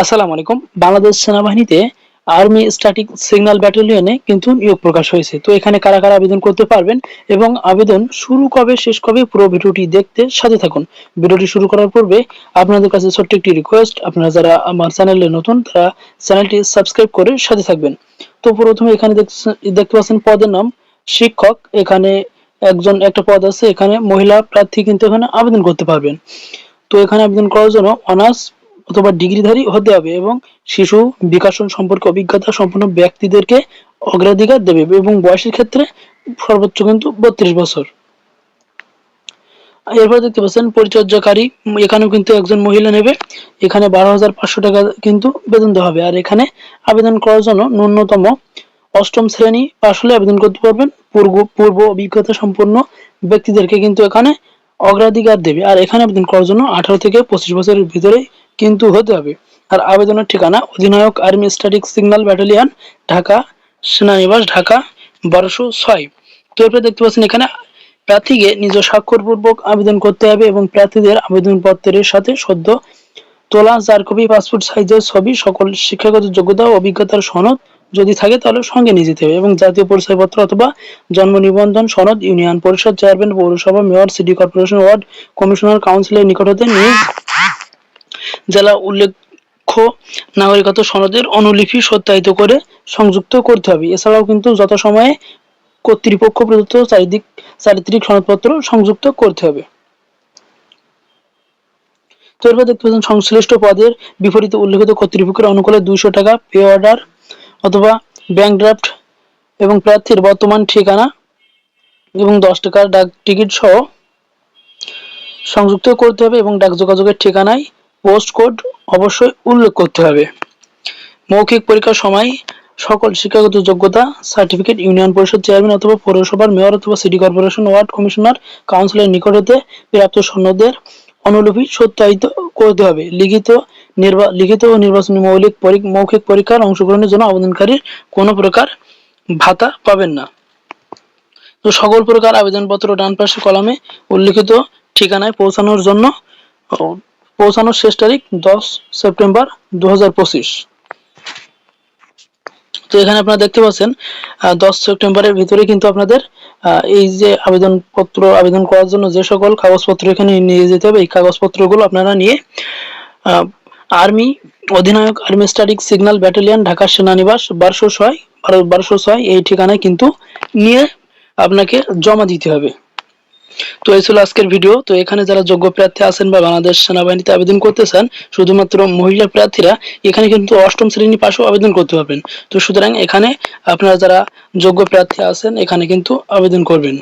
আসসালামু আলাইকুম। বাংলাদেশ সেনাবাহিনীতে আর্মি স্ট্যাটিক সিগন্যাল ব্যাটালিয়নে কিন্তু নিয়োগ প্রকাশ হয়েছে। তো এখানে কারা কারা আবেদন করতে পারবেন এবং আবেদন শুরু কবে, শেষ কবে, পুরো ভিডিওটি দেখতে সাথে থাকুন। ভিডিওটি শুরু করার পূর্বে আপনাদের কাছে ছোট্ট একটি রিকোয়েস্ট আপনারা যারা আমার চ্যানেলে নতুন, তারা চ্যানেলটি সাবস্ক্রাইব করে সাথে থাকবেন। তো প্রথমে এখানে দেখতে- দেখতে পাচ্ছেন পদের নাম শিক্ষক। এখানে একজন, একটা পদ আছে, এখানে মহিলা প্রার্থী কিন্তু এখানে আবেদন করতে পারবেন। তো এখানে আবেদন করার জন্য অনার্স অথবা ডিগ্রিধারী হতে হবে এবং শিশু বিকাশন সম্পর্কে অভিজ্ঞতা সম্পন্ন ব্যক্তিদেরকে অগ্রাধিকার দেবে এবং বয়সের ক্ষেত্রে সর্বোচ্চ কিন্তু বত্রিশ বছর। এরপর দেখতে পাচ্ছেন, পরিচর্যাকারী, এখানেও কিন্তু একজন মহিলা নেবে। এখানে বারো হাজার পাঁচশো টাকা কিন্তু বেতন দেওয়া হবে। আর এখানে আবেদন করার জন্য ন্যূনতম অষ্টম শ্রেণি পাশ হলে আবেদন করতে পারবেন। পূর্ব পূর্ব অভিজ্ঞতা সম্পন্ন ব্যক্তিদেরকে কিন্তু এখানে অগ্রাধিকার দেবে। আর এখানে আবেদন করার জন্য আঠারো থেকে পঁচিশ বছরের ভিতরে কিন্তু হতে হবে। আর আবেদনের ঠিকানা, অধিনায়ক army static signal battalion, Dhaka, সেনানিবাস, Dhaka, বারোশো ছয়। তো এরপরে দেখতে পাচ্ছেন এখানে প্রার্থীকে নিজ স্বাক্ষরপূর্বক আবেদন করতে হবে এবং প্রার্থীদের আবেদনপত্রের সাথে সদ্য তোলা চার কপি, পাসপোর্ট সাইজের ছবি, সকল শিক্ষাগত যোগ্যতা ও অভিজ্ঞতার সনদ যদি থাকে তাহলে সঙ্গে নিয়ে যেতে হবে এবং জাতীয় পরিচয়পত্র অথবা জন্ম নিবন্ধন সনদ ইউনিয়ন পরিষদ চেয়ারম্যান, পৌরসভা, mayor, city corporation ward, commissioner কাউন্সিলের নিকট হতে নিয়ে জেলা উল্লেখ্য নাগরিকত্ব সনদের অনুলিপি সত্যায়িত করে সংযুক্ত করতে হবে। এছাড়াও কিন্তু যথাসময়ে কর্তৃপক্ষ প্রদত্ত চারিদিক চারিত্রিক সনদপত্র সংযুক্ত করতে হবে। দেখতে পাচ্ছেন, সংশ্লিষ্ট পদের বিপরীতে উল্লেখিত কর্তৃপক্ষের অনুকূলে দুইশো টাকা পে অর্ডার অথবা ব্যাংক ড্রাফট এবং প্রার্থীর বর্তমান ঠিকানা এবং দশ টাকার ডাক টিকিট সহ সংযুক্ত করতে হবে এবং ডাক যোগাযোগের ঠিকানায় পোস্ট কোড অবশ্যই উল্লেখ করতে হবে। মৌখিক পরীক্ষার সময় সকল শিক্ষাগত যোগ্যতা, সার্টিফিকেট, ইউনিয়ন পরিষদ চেয়ারম্যান অথবা পৌরসভার মেয়র অথবা সিটি কর্পোরেশন, ওয়ার্ড কমিশনার, কাউন্সিলের নিকট হতে প্রাপ্ত সনদের অনুলিপি সত্যায়িত করতে হবে। লিখিত নির্বা, লিখিত ও নির্বাচনী মৌলিক মৌখিক পরীক্ষার অংশগ্রহণের জন্য আবেদনকারীর কোনো প্রকার ভাতা পাবেন না। তো সকল প্রকার আবেদনপত্র ডান পাশে কলামে উল্লিখিত ঠিকানায় পৌঁছানোর জন্য পৌঁছানোর শেষ তারিখ দশ সেপ্টেম্বর দুহাজার পঁচিশ। তো এখানে আপনারা দেখতে পাচ্ছেন দশ সেপ্টেম্বরের ভিতরে কিন্তু আপনাদের এই যে আবেদনপত্র, আবেদন করার জন্য যে সকল কাগজপত্র এখানে নিয়ে যেতে হবে, এই কাগজপত্রগুলো আপনারা নিয়ে আর্মি অধিনায়ক, army static signal battalion, Dhaka সেনানিবাস, বারোশো ছয়, বারো- বারোশো ছয়, এই ঠিকানায় কিন্তু নিয়ে আপনাকে জমা দিতে হবে। তো এই ছিল আজকের ভিডিও তো এখানে যারা যোগ্য প্রার্থী আছেন বা বাংলাদেশ সেনাবাহিনীতে আবেদন করতে চান শুধুমাত্র মহিলা প্রার্থীরা এখানে কিন্তু অষ্টম শ্রেণি পাশেও আবেদন করতে পারবেন। তো সুতরাং এখানে আপনারা যারা যোগ্য প্রার্থী আছেন, এখানে কিন্তু আবেদন করবেন।